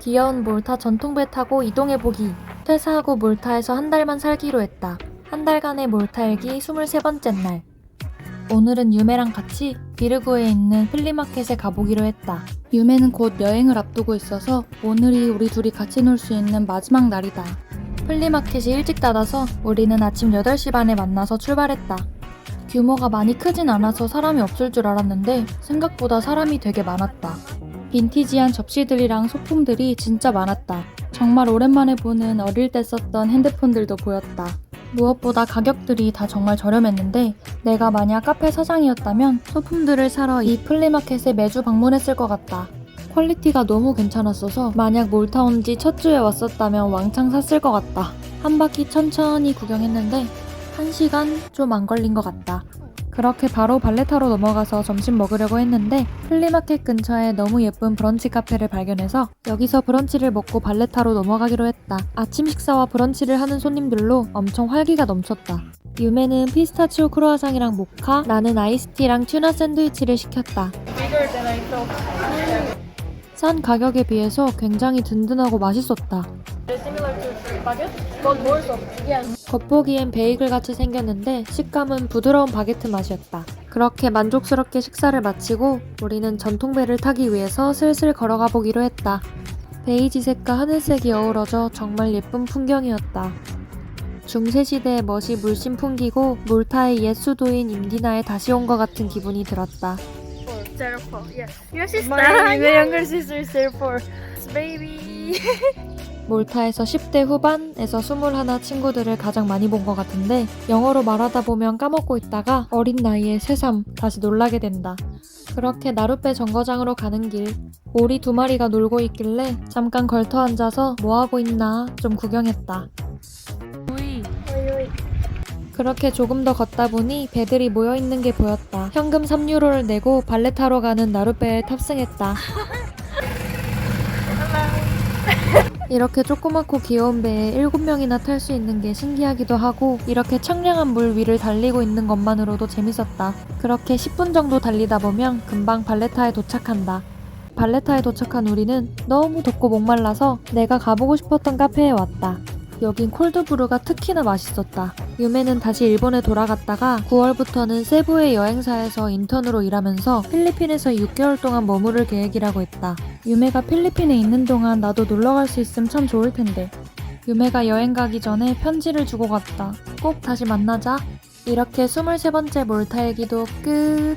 귀여운 몰타 전통배 타고 이동해보기. 퇴사하고 몰타에서 한 달만 살기로 했다. 한 달간의 몰타 일기 23번째 날. 오늘은 유메랑 같이 비르구에 있는 플리마켓에 가보기로 했다. 유메는 곧 여행을 앞두고 있어서 오늘이 우리 둘이 같이 놀 수 있는 마지막 날이다. 플리마켓이 일찍 닫아서 우리는 아침 8시 반에 만나서 출발했다. 규모가 많이 크진 않아서 사람이 없을 줄 알았는데 생각보다 사람이 되게 많았다. 빈티지한 접시들이랑 소품들이 진짜 많았다. 정말 오랜만에 보는 어릴 때 썼던 핸드폰들도 보였다. 무엇보다 가격들이 다 정말 저렴했는데 내가 만약 카페 사장이었다면 소품들을 사러 이 플리마켓에 매주 방문했을 것 같다. 퀄리티가 너무 괜찮았어서 만약 몰타 온지 첫 주에 왔었다면 왕창 샀을 것 같다. 한 바퀴 천천히 구경했는데 한 시간 좀 안 걸린 것 같다. 그렇게 바로 발레타로 넘어가서 점심 먹으려고 했는데 플리마켓 근처에 너무 예쁜 브런치 카페를 발견해서 여기서 브런치를 먹고 발레타로 넘어가기로 했다. 아침 식사와 브런치를 하는 손님들로 엄청 활기가 넘쳤다. 유메는 피스타치오 크로아상이랑 모카, 나는 아이스티랑 튜나 샌드위치를 시켰다. 싼 가격에 비해서 굉장히 든든하고 맛있었다. They're similar to baguette, but more soft. Yes. 겉보기엔 베이글 같이 생겼는데 식감은 부드러운 바게트 맛이었다. 그렇게 만족스럽게 식사를 마치고 우리는 전통배를 타기 위해서 슬슬 걸어가 보기로 했다. 베이지색과 하늘색이 어우러져 정말 예쁜 풍경이었다. 중세시대의 멋이 물씬 풍기고 몰타의 옛 수도인 임디나에 다시 온 것 같은 기분이 들었다. Your sister. My, younger sister is there for baby. 몰타에서 10대 후반에서 21 친구들을 가장 많이 본 것 같은데 영어로 말하다 보면 까먹고 있다가 어린 나이에 새삼 다시 놀라게 된다. 그렇게 나룻배 정거장으로 가는 길 오리 두 마리가 놀고 있길래 잠깐 걸터 앉아서 뭐 하고 있나 좀 구경했다. 그렇게 조금 더 걷다 보니 배들이 모여 있는 게 보였다. 현금 3유로를 내고 발레 타러 가는 나룻배에 탑승했다. 이렇게 조그맣고 귀여운 배에 7명이나 탈 수 있는 게 신기하기도 하고 이렇게 청량한 물 위를 달리고 있는 것만으로도 재밌었다. 그렇게 10분 정도 달리다 보면 금방 발레타에 도착한다. 발레타에 도착한 우리는 너무 덥고 목말라서 내가 가보고 싶었던 카페에 왔다. 여긴 콜드브루가 특히나 맛있었다. 유메는 다시 일본에 돌아갔다가 9월부터는 세부의 여행사에서 인턴으로 일하면서 필리핀에서 6개월 동안 머무를 계획이라고 했다. 유메가 필리핀에 있는 동안 나도 놀러 갈 수 있으면 참 좋을 텐데. 유메가 여행 가기 전에 편지를 주고 갔다. 꼭 다시 만나자. 이렇게 23번째 몰타 얘기도 끝.